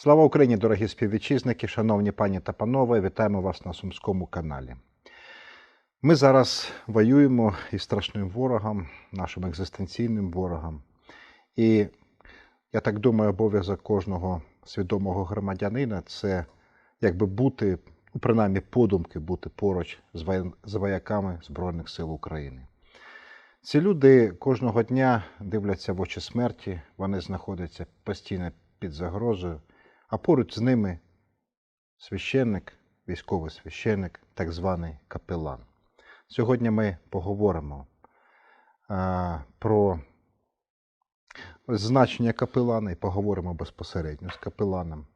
Слава Україні, дорогі співвітчизники, шановні пані та панове, вітаємо вас на Сумському каналі. Ми зараз воюємо із страшним ворогом, нашим екзистенційним ворогом. І я так думаю, обов'язок кожного свідомого громадянина це якби бути, ну, принаймні подумки, бути поруч з вояками Збройних сил України. Ці люди кожного дня дивляться в очі смерті, вони знаходяться постійно під загрозою, а поруч з ними священник, військовий священник, так званий капелан. Сьогодні ми поговоримо а, про значення капелана і поговоримо безпосередньо з капеланом.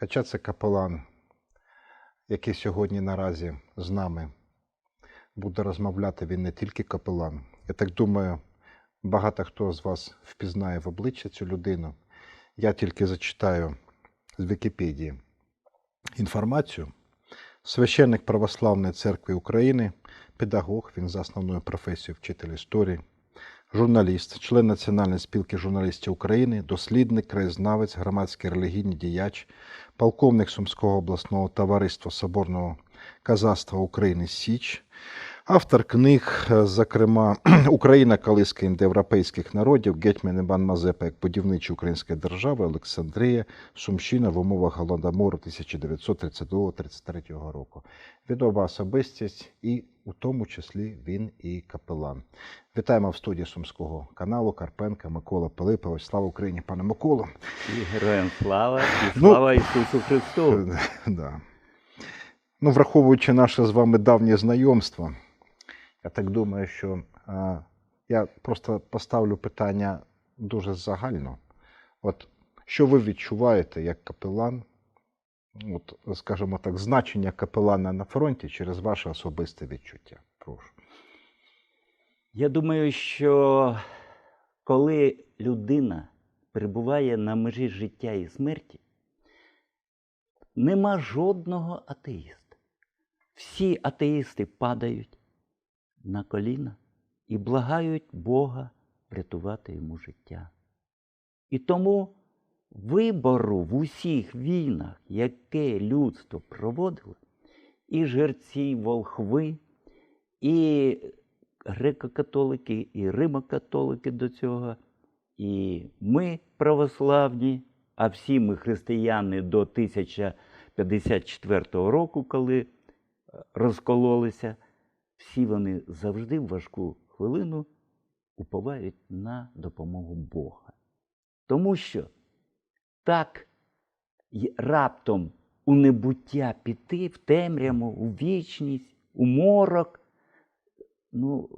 Хоча це капелан, який сьогодні наразі з нами буде розмовляти, він не тільки капелан. Я так думаю, багато хто з вас впізнає в обличчя цю людину. Я тільки зачитаю з Вікіпедії інформацію. Священник Православної церкви України, педагог, він за основною професією вчитель історії, журналіст, член Національної спілки журналістів України, дослідник, краєзнавець, громадський релігійний діяч, полковник Сумського обласного товариства Соборного казацтва України Січ, автор книг, е, зокрема Україна колиска індоєвропейських народів, Гетьман Іван Мазепа як будівничі української держави, Олександрія, Сумщина в умовах Голодомору 1932-33 року. Відома особистість, і у тому числі він і капелан. Вітаємо в студії Сумського каналу Карпенка Микола Пилипович. Слава Україні, пане Миколо. І героям слава, і Ну, слава Ісусу Христу. Да. Ну, враховуючи наше з вами давнє знайомство, я так думаю, що а, я просто поставлю питання дуже загально. От що ви відчуваєте як капелан, от, скажімо так, значення капелана на фронті через ваше особисте відчуття? Прошу. Я думаю, що коли людина перебуває на межі життя і смерті, нема жодного атеїста. Всі атеїсти падають на коліна і благають Бога врятувати йому життя. І тому вибору в усіх війнах, яке людство проводило, і жерці, волхви, і греко-католики, і римо-католики до цього, і ми православні, а всі ми християни до 1054 року, коли е, розкололися, всі вони завжди в важку хвилину уповають на допомогу Бога. Тому що так раптом у небуття піти в темряву, у вічність, у морок, ну,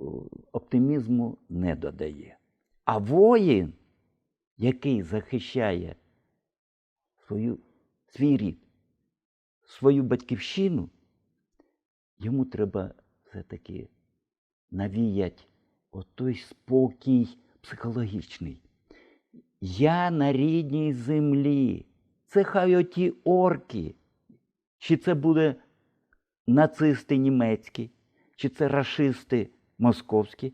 оптимізму не додає. А воїн, який захищає свою, свій рід, свою батьківщину, йому треба все-таки навіяти отой спокій психологічний. Я на рідній землі. Це хай оті орки. Чи це буде нацисти німецькі, чи це рашисти московські.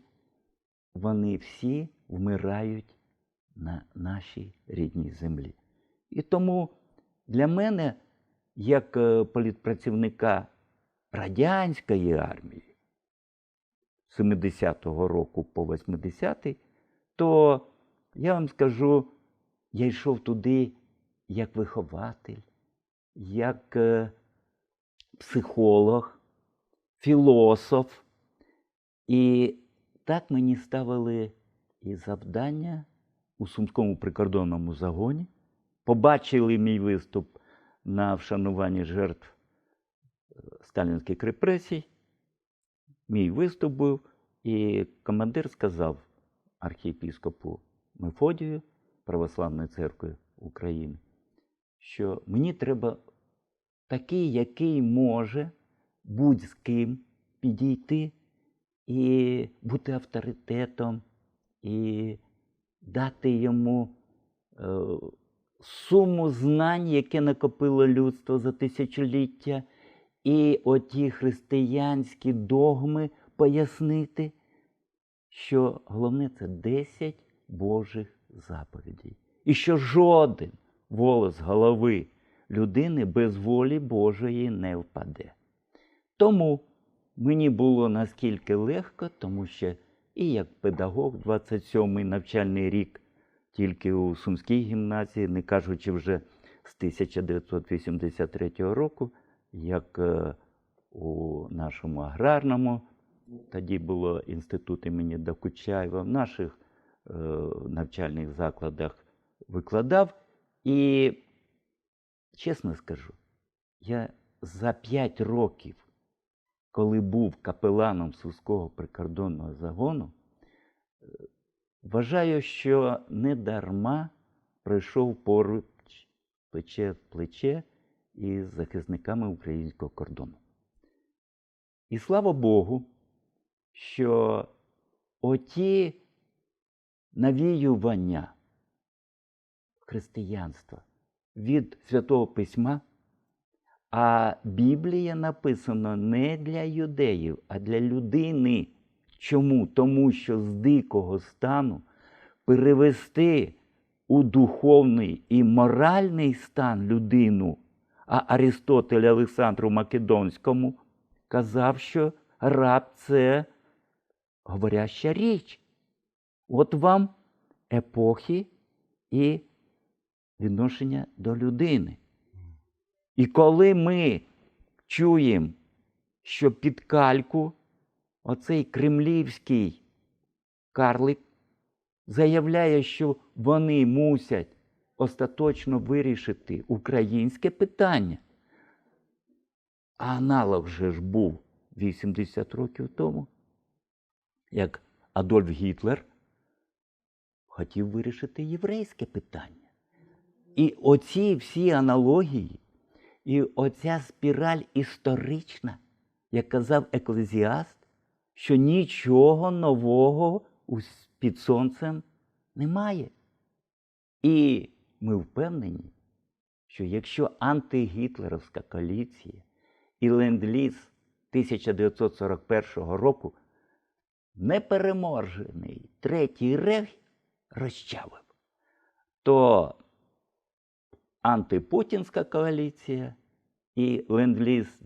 Вони всі вмирають на нашій рідній землі. І тому для мене, як е, політпрацівника радянської армії, 70-го року по 80-й, то я вам скажу, я йшов туди як вихователь, як е, психолог, філософ. І так мені ставили і завдання у Сумському прикордонному загоні. Побачили мій виступ на вшануванні жертв е, сталінських репресій. Мій виступ був, і командир сказав архієпіскопу Мефодію Православної церкви України, що мені треба такий, який може будь-з ким підійти і бути авторитетом, і дати йому е, суму знань, яке накопило людство за тисячоліття, і оті християнські догми пояснити, що головне це 10 Божих заповідей. І що жоден волос голови людини без волі Божої не впаде. Тому мені було наскільки легко, тому що і як педагог 27-й навчальний рік, тільки у Сумській гімназії, не кажучи вже з 1983 року, як е, у нашому аграрному, тоді було інститут імені Докучаєва, в наших е, навчальних закладах викладав. І, чесно скажу, я за 5 років, коли був капеланом Сумського прикордонного загону, е, вважаю, що не дарма пройшов поруч плече в плече із захисниками українського кордону. І слава Богу, що оті навіювання християнства від Святого Письма, а Біблія написана не для юдеїв, а для людини. Чому? Тому що з дикого стану перевести у духовний і моральний стан людину, а Арістотель Олександру Македонському казав, що раб це говоряща річ. От вам епохи і відношення до людини. І коли ми чуємо, що під кальку оцей кремлівський карлик заявляє, що вони мусять остаточно вирішити українське питання, а аналог же ж був 80 років тому, як Адольф Гітлер хотів вирішити єврейське питання. І оці всі аналогії, і оця спіраль історична, як казав еклезіаст, що нічого нового під сонцем немає. І ми впевнені, що якщо антигітлерівська коаліція і ленд-ліз 1941 року непереможений третій рейх розчавив, то антипутінська коаліція і ленд-ліз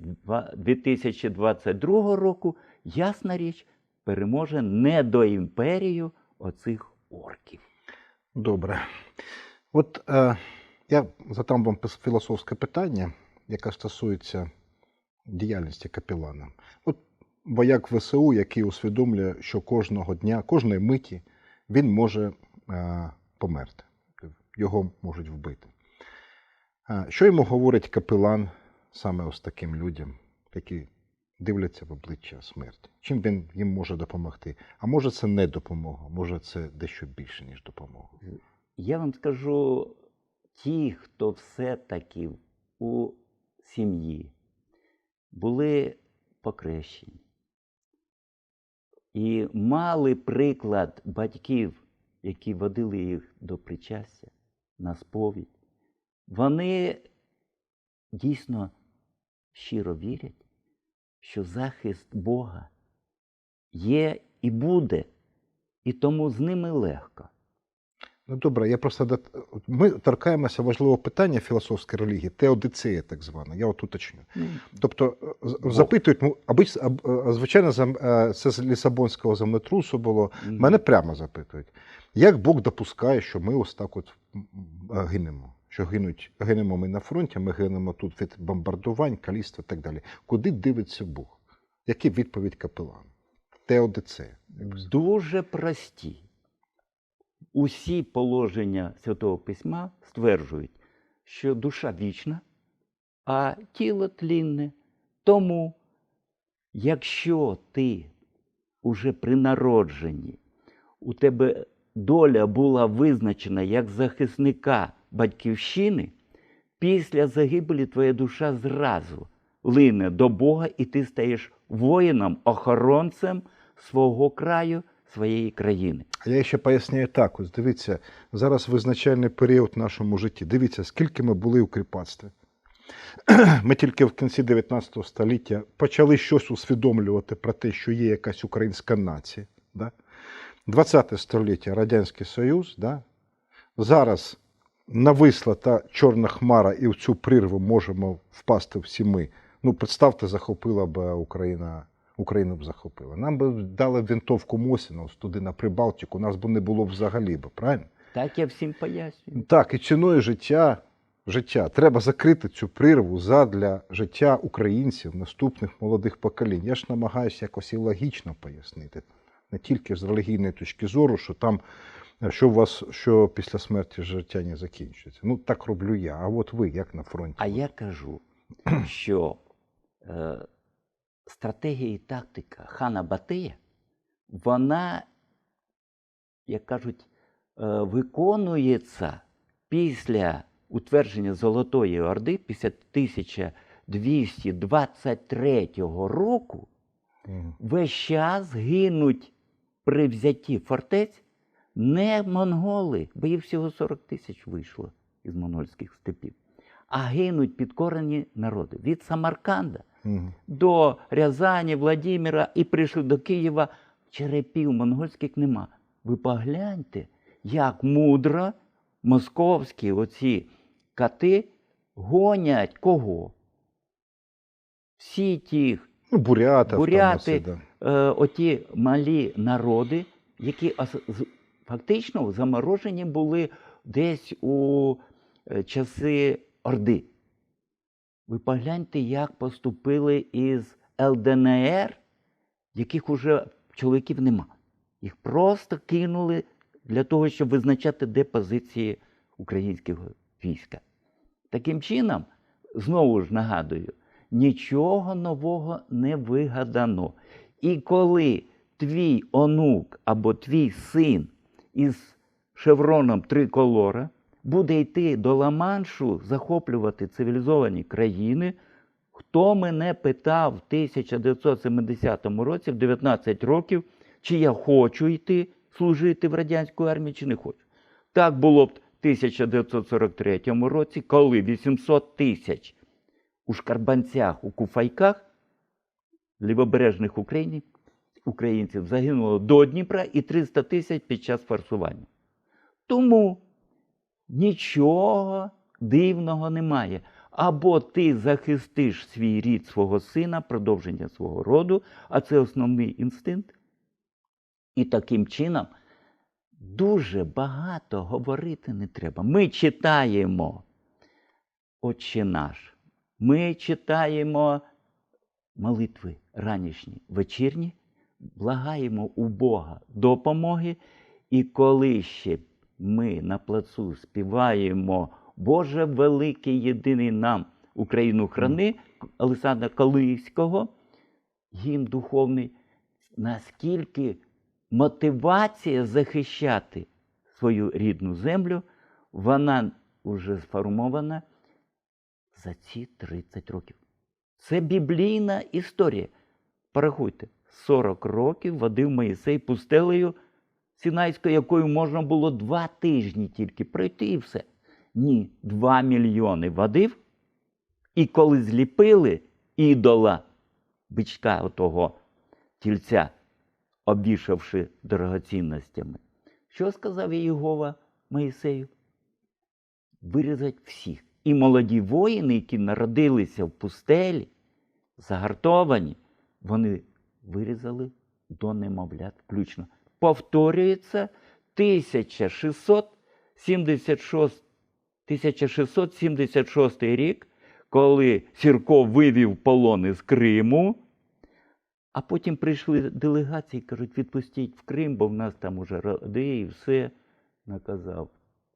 2022 року, ясна річ, переможе недоімперію оцих орків. Добре. От е, я задам вам філософське питання, яке стосується діяльності капелана. От вояк ВСУ, який усвідомлює, що кожного дня, кожної миті він може е, померти, його можуть вбити. Е, що йому говорить капелан саме ось таким людям, які дивляться в обличчя смерті? Чим він їм може допомогти? А може це не допомога, може це дещо більше, ніж допомога. Я вам скажу, ті, хто все-таки у сім'ї були покрещені і мали приклад батьків, які водили їх до причастя на сповідь, вони дійсно щиро вірять, що захист Бога є і буде, і тому з ними легко. Ну добре, я просто ми торкаємося важливого питання філософської релігії, теодицея, так звана. Я от уточню. Тобто е, Бог. запитують, аби, звичайно, е, це з Лісабонського землетрусу було. Мене прямо запитують, як Бог допускає, що ми ось так от м, гинемо? Що гинуть, гинемо ми на фронті, ми гинемо тут від бомбардувань, каліцтва і так далі. Куди дивиться Бог? Яка відповідь капелана? Теодицея. дуже прості. Усі положення Святого Письма стверджують, що душа вічна, а тіло тлінне. Тому, якщо ти уже при народженні, у тебе доля була визначена як захисника батьківщини, після загибелі твоя душа зразу лине до Бога, і ти стаєш воїном, охоронцем свого краю, своєї країни. А я ще поясняю так: ось дивіться, зараз визначальний період в нашому житті. Дивіться, скільки ми були у кріпацтві. Ми тільки в кінці 19 століття почали щось усвідомлювати про те, що є якась українська нація. Да? 20 століття Радянський Союз. Да? Зараз нависла та чорна хмара, і в цю прірву можемо впасти всі ми. Ну, представте, захопила б Україна, Україну б захопила. Нам би дали винтовку Мосіна туди на Прибалтику, нас б не було взагалі б, правильно? Так я всім пояснюю. Так, і ціною життя, життя треба закрити цю прірву задля життя українців, наступних молодих поколінь. Я ж намагаюся якось і логічно пояснити, не тільки з релігійної точки зору, що там що у вас що після смерті життя не закінчується. Ну так роблю я. А от ви як на фронті? А я кажу, що е, стратегія і тактика хана Батия, вона, як кажуть, е, виконується після утвердження Золотої Орди, після 1223 року, весь час гинуть при взятті фортець не монголи, бо їх всього 40 тисяч вийшло із монгольських степів, а гинуть підкорені народи від Самарканда Мгм. до Рязані, Владимира і прийшли до Києва. Черепів монгольських нема. Ви погляньте, як мудро московські оці кати гонять кого? Всі ті Ну, буряти, Буряти, да. е, оті малі народи, які фактично заморожені були десь у е, часи Орди. Ви погляньте, як поступили із ЛДНР, яких уже чоловіків нема. Їх просто кинули для того, щоб визначати, де позиції українського війська. Таким чином, знову ж нагадую, нічого нового не вигадано. І коли твій онук або твій син із шевроном триколора буде йти до Ла-Маншу захоплювати цивілізовані країни, хто мене питав в 1970 році, в 19 років, чи я хочу йти служити в радянську армію, чи не хочу. Так було б в 1943 році, коли 800 тисяч у Шкарбанцях, у Куфайках, лівобережних Україні, українців загинуло до Дніпра і 300 тисяч під час форсування. Тому нічого дивного немає. Або ти захистиш свій рід свого сина, продовження свого роду, а це основний інстинкт. І таким чином дуже багато говорити не треба. Ми читаємо Отче наш. Ми читаємо молитви ранішні, вечірні, благаємо у Бога допомоги. І коли ще ми на плацу співаємо Боже великий єдиний нам Україну храни Олександра Калийського, гімн духовний, наскільки мотивація захищати свою рідну землю, вона вже сформована за ці 30 років. Це біблійна історія. Порахуйте, 40 років водив Моїсей пустелею Сінайською, якою можна було два тижні тільки пройти і все. Ні, 2 мільйони водив. І коли зліпили ідола, бичка отого тільця, обвішавши дорогоцінностями, що сказав Єгова Моїсею? Вирізать всіх. І молоді воїни, які народилися в пустелі, загартовані, вони вирізали до немовлят включно. Повторюється 1676, 1676 рік, коли Сірко вивів полони з Криму, а потім прийшли делегації, кажуть, відпустіть в Крим, бо в нас там уже роди і все. Наказав.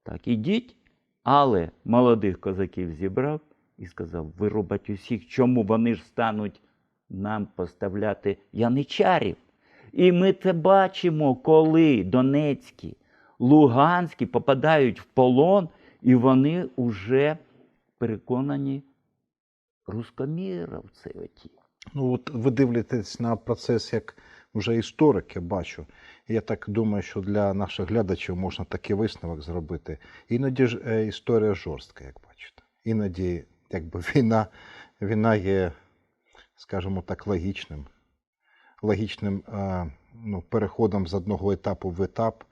Так, ідіть, але молодих козаків зібрав і сказав: вирубать усіх, чому вони ж стануть нам поставляти яничарів. І ми це бачимо, коли Донецькі, Луганські попадають в полон, і вони вже переконані рускоміровці оті. Ну, от ви дивитесь на процес як вже історик, я бачу. Я так думаю, що для наших глядачів можна такий висновок зробити. Іноді ж е, історія жорстка, як бачите. Іноді, якби війна, війна є, скажімо так, логічним, логічним е, ну, переходом з одного етапу в етап.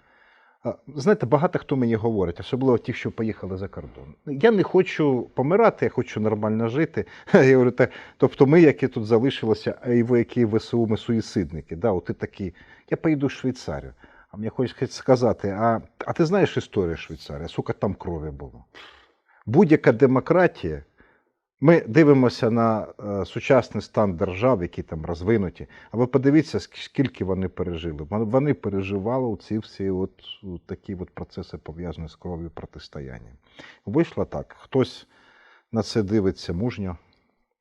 Знаєте, багато хто мені говорить, особливо ті, що поїхали за кордон. Я не хочу помирати, я хочу нормально жити. Я говорю, та, тобто ми, які тут залишилися, а і ви, які ВСУ, ми суїцидники. Да, от ти такі, я поїду в Швейцарію. А мені хочеться сказати, а, а ти знаєш історію Швейцарії? Сука, там крові було. Будь-яка демократія. Ми дивимося на е, сучасний стан держав, які там розвинуті. А ви подивіться, скільки вони пережили. Вони переживали ці всі от, от такі от процеси, пов'язані з кров'ю протистояння. Вийшло так. Хтось на це дивиться мужньо,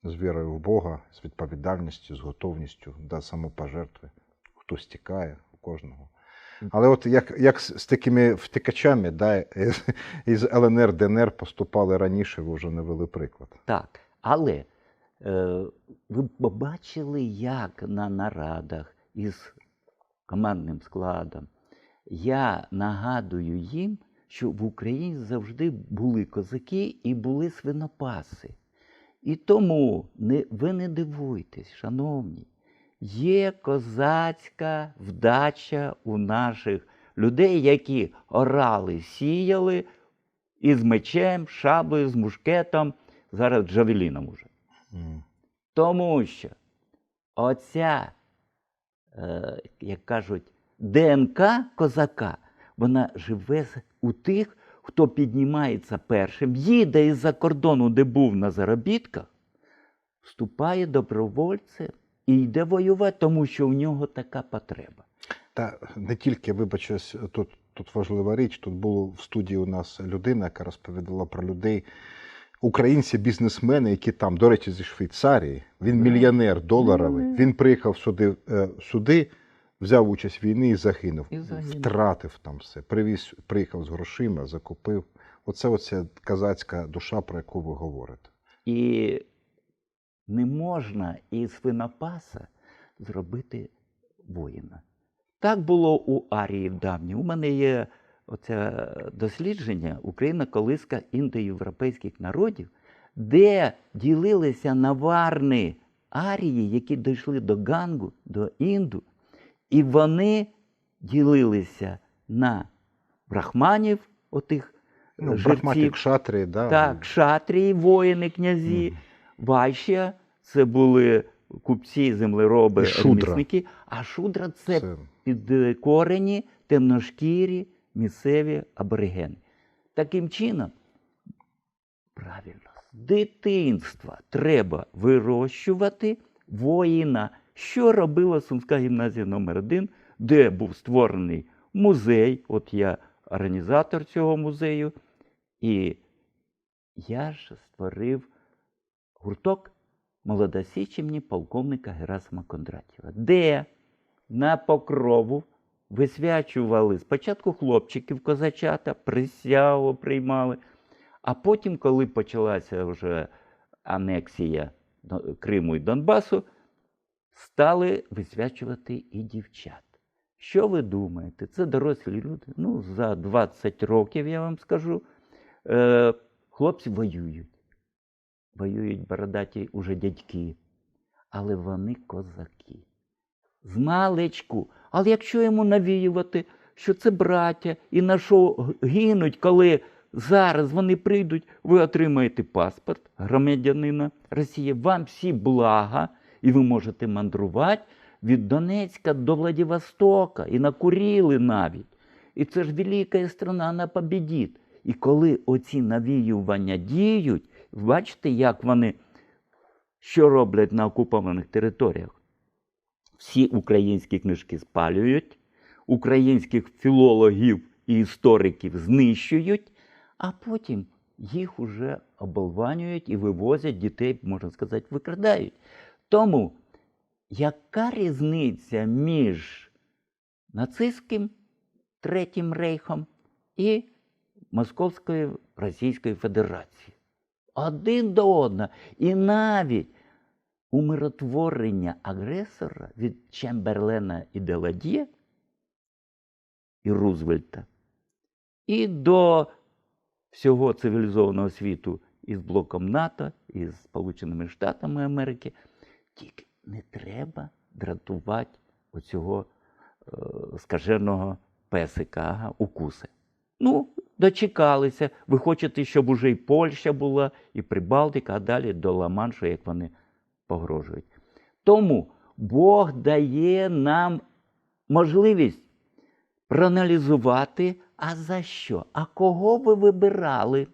з вірою в Бога, з відповідальністю, з готовністю до самопожертви. Хтось тікає у кожного. Але от як, як з, такими втикачами, да, із ЛНР, ДНР поступали раніше, ви вже навели приклад. Так. Але е, ви побачили, як на нарадах із командним складом я нагадую їм, що в Україні завжди були козаки і були свинопаси. І тому не, ви не дивуйтесь, шановні, є козацька вдача у наших людей, які орали, сіяли із мечем, шаблею, з мушкетом, зараз джавеліном уже. М. Тому що оця, е, як кажуть, ДНК козака, вона живе у тих, хто піднімається першим, їде із-за кордону, де був на заробітках, вступає добровольцем і йде воювати, тому що в нього така потреба. Та не тільки, вибачусь, тут, тут важлива річ. Тут було в студії у нас людина, яка розповідала про людей, українці, бізнесмени, які там, до речі, зі Швейцарії. Він мільйонер доларовий. Він приїхав сюди, е, сюди, взяв участь в війні і загинув. І загинув. Втратив там все. Привіз, приїхав з грошима, закупив. Оце оця казацька душа, про яку ви говорите. І не можна із свинопаса зробити воїна. Так було у Арії давні. У мене є оце дослідження Україна колиска індоєвропейських народів, де ділилися наварни арії, які дійшли до Гангу, до Інду, і вони ділилися на брахманів, отих Ну, жерців, Брахматик Шатрі, да, так, шатрії, воїни, князі, Мгм. Вайща це були купці, землероби, ремісники, а шудра це, Це- підкорені, темношкірі, місцеві аборигени. Таким чином, правильно, з дитинства треба вирощувати воїна. Що робила Сумська гімназія номер 1 де був створений музей. От я організатор цього музею. І я ж створив гурток молода Січ полковника Герасима Кондратєва, де на покрову висвячували спочатку хлопчиків козачата, присягу приймали, а потім, коли почалася вже анексія Криму і Донбасу, стали висвячувати і дівчат. Що ви думаєте? Це дорослі люди. Ну, за 20 років, я вам скажу, е, хлопці воюють. Воюють бородаті уже дядьки, але вони козаки. З маличку. Але якщо йому навіювати, що це браття, і на що гинуть, коли зараз вони прийдуть, ви отримаєте паспорт громадянина Росії, вам всі блага, і ви можете мандрувати від Донецька до Владивостока, і на Куріли навіть. І це ж велика страна, вона побідіть. І коли оці навіювання діють, бачите, як вони що роблять на окупованих територіях? Всі українські книжки спалюють, українських філологів і істориків знищують, а потім їх уже оболванюють і вивозять дітей, можна сказати, викрадають. Тому яка різниця між нацистським Третім рейхом і Московською Російською Федерацією? Один до одного. І навіть умиротворення агресора від Чемберлена і Деладє і Рузвельта і до всього цивілізованого світу із блоком НАТО, із Сполученими Штатами Америки. Тільки не треба дратувати оцього е, скаженого песика, ага, укуси. Ну, дочекалися. Ви хочете, щоб уже і Польща була, і Прибалтика, а далі до Ла-Маншу, як вони погрожують. Тому Бог дає нам можливість проаналізувати, а за що? А кого ви вибирали?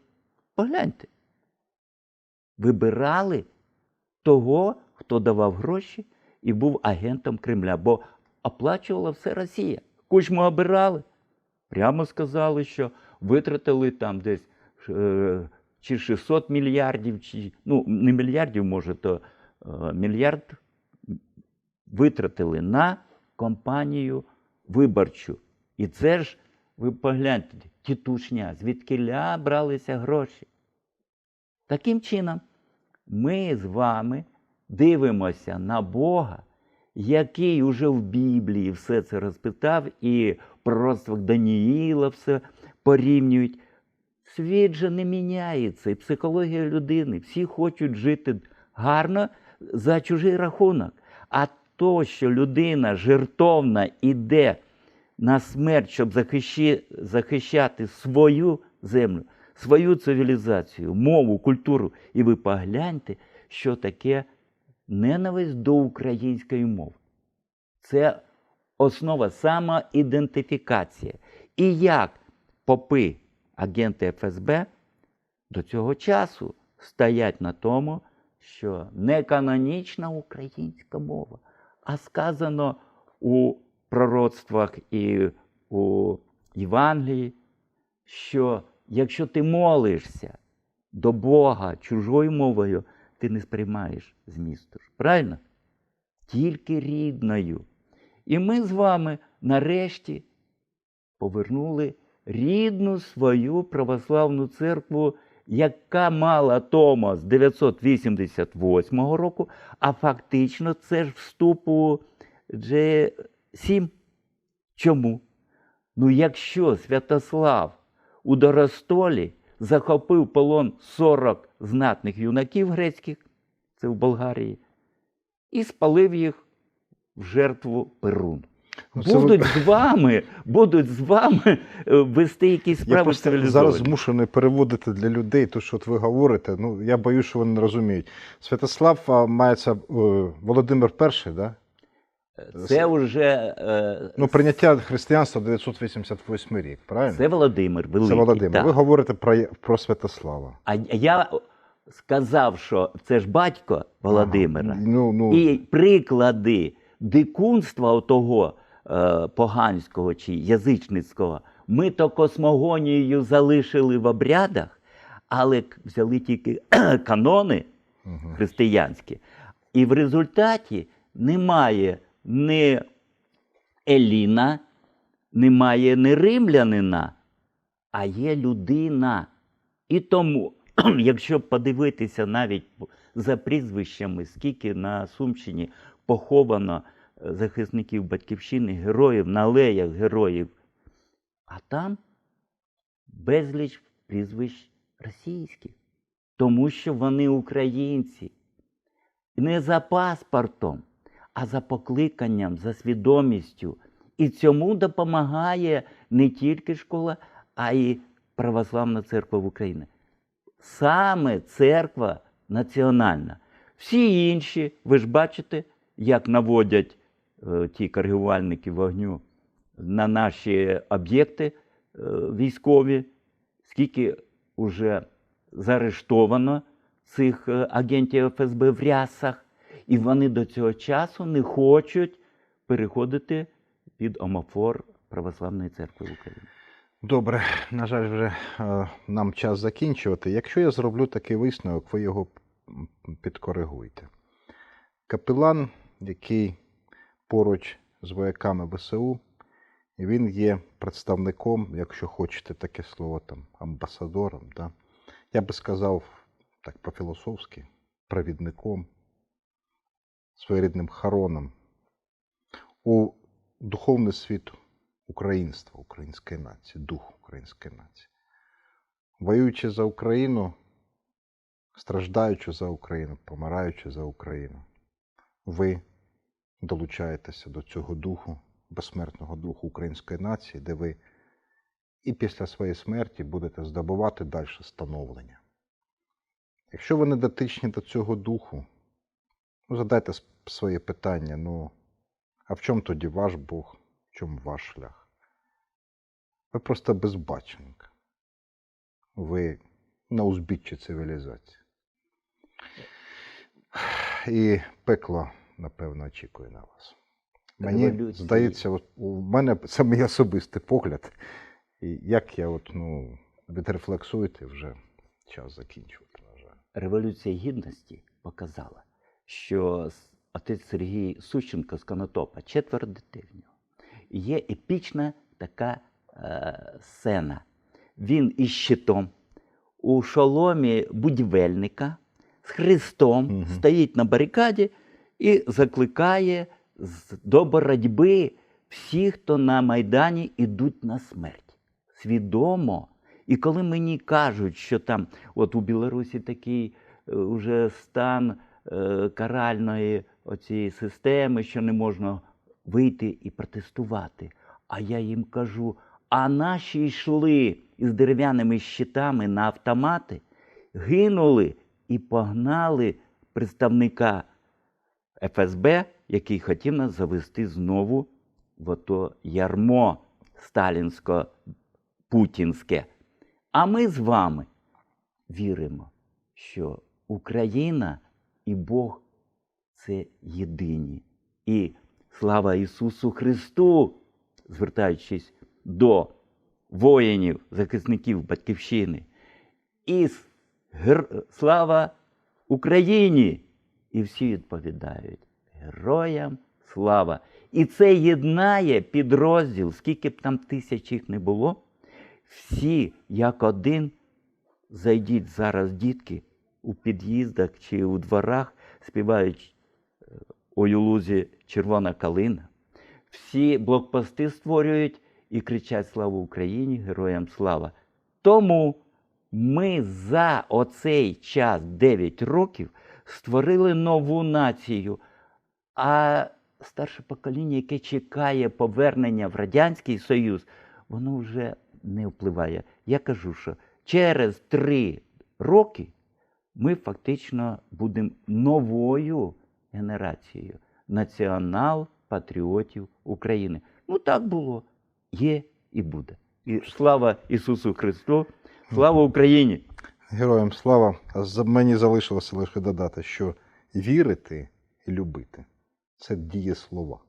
Погляньте. Вибирали того, хто давав гроші і був агентом Кремля, бо оплачувала все Росія. Кучму обирали. Прямо сказали, що витратили там десь е, чи 600 мільярдів, чи ну не мільярдів, може, то е, мільярд витратили на компанію виборчу. І це ж, ви погляньте, тітушня, звідкиля бралися гроші. Таким чином, ми з вами дивимося на Бога, який уже в Біблії все це розпитав, і в Даніїла все порівнюють. Світ же не міняється, і психологія людини. Всі хочуть жити гарно за чужий рахунок. А то, що людина жертовна іде на смерть, щоб захищати свою землю, свою цивілізацію, мову, культуру. І ви погляньте, що таке ненависть до української мови. Це основа самоідентифікація. І як попи, агенти ФСБ до цього часу стоять на тому, що не канонічна українська мова, а сказано у пророцтвах і у Євангелії, що якщо ти молишся до Бога чужою мовою, ти не сприймаєш змісту. Правильно? Тільки рідною. І ми з вами нарешті повернули рідну свою православну церкву, яка мала Тома з 988 року, а фактично це ж вступу G7. Чому? Ну, якщо Святослав у Доростолі захопив полон 40 знатних юнаків грецьких, це в Болгарії, і спалив їх в жертву Перун. Ну, це Будуть з вами, будуть з вами е, вести якісь Я справи просто цивілізовані. зараз змушений переводити для людей те, що от ви говорите. Ну, я боюсь, що вони не розуміють. Святослав мається е, Володимир І, да? Це вже е, Ну, прийняття християнства 988 рік, правильно? це Володимир Великий. Це Володимир. так. Ви говорите про, про Святослава. А я сказав, що це ж батько Володимира. Ага. Ну, ну, І приклади дикунства того е, поганського чи язичницького ми то космогонією залишили в обрядах, але взяли тільки канони християнські. І в результаті немає ні Еліна, немає ні римлянина, а є людина. І тому, якщо подивитися навіть за прізвищами, скільки на Сумщині поховано е, захисників батьківщини, героїв, на алеях героїв, а там безліч прізвищ російських, тому що вони українці. Не за паспортом, а за покликанням, за свідомістю. І цьому допомагає не тільки школа, а й Православна церква в Україні. Саме церква національна. Всі інші, ви ж бачите, як наводять е, ті коригувальники вогню на наші об'єкти е, військові, скільки вже заарештовано цих е, агентів ФСБ в рясах, і вони до цього часу не хочуть переходити під омофор Православної церкви України. Добре, на жаль, вже е, нам час закінчувати. Якщо я зроблю такий висновок, ви його підкоригуйте. Капелан, який поруч з вояками ВСУ, він є представником, якщо хочете таке слово, там, амбасадором. Да? Я би сказав так по-філософськи, провідником, своєрідним хароном у духовний світ українства, української нації, дух української нації. Воюючи за Україну, страждаючи за Україну, помираючи за Україну, ви долучаєтеся до цього духу, безсмертного духу української нації, де ви і після своєї смерті будете здобувати далі становлення. Якщо ви не дотичні до цього духу, ну, задайте своє питання: ну, а в чому тоді ваш Бог, в чому ваш шлях? Ви просто безбаченка. Ви на узбіччі цивілізації. І пекло, напевно, очікує на вас. Мені Революції. здається, от у мене це мій особистий погляд. І як я от, ну, відрефлексуєте, вже час закінчувати, на жаль. Революція Гідності показала, що отець Сергій Сущенко з Конотопа, четверо дітей в нього. І є епічна така е, сцена. Він із щитом у шоломі будівельника з Христом Мгм. стоїть на барикаді і закликає з- до боротьби всіх, хто на Майдані ідуть на смерть. Свідомо. І коли мені кажуть, що там, от у Білорусі такий е, уже стан каральної оцієї системи, що не можна вийти і протестувати. А я їм кажу: а наші йшли із дерев'яними щитами на автомати, гинули і погнали представника ФСБ, який хотів нас завести знову в ото ярмо сталінсько-путінське. А ми з вами віримо, що Україна і Бог це єдині. І слава Ісусу Христу, звертаючись до воїнів, захисників Батьківщини. І слава Україні! І всі відповідають героям слава. І це єднає підрозділ, скільки б там тисяч їх не було. Всі як один зайдіть зараз, дітки, у під'їздах чи у дворах, співають е, «Ой у лузі червона калина. Всі блокпости створюють і кричать Слава Україні! Героям слава! Тому ми за оцей час 9 років створили нову націю. А старше покоління, яке чекає повернення в Радянський Союз, воно вже не впливає. Я кажу, що через три роки ми фактично будемо новою генерацією націонал-патріотів України. Ну так було, є і буде. І слава Ісусу Христу, слава Україні! Героям слава. А Мені залишилося лише додати, що вірити і любити це дієслова.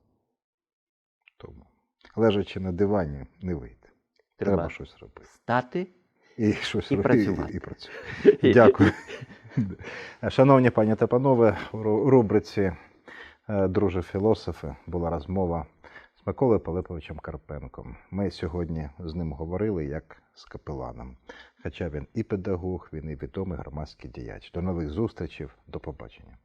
Тому, лежачи на дивані, не вийти. Треба, Треба щось робити. стати І щось І працювати. І, працювати. Дякую. Шановні пані та панове, у рубриці е, Друже філософи була розмова з Миколою Пилиповичем Карпенком. Ми сьогодні з ним говорили як з капеланом. Хоча він і педагог, він і відомий громадський діяч. До нових зустрічей, до побачення.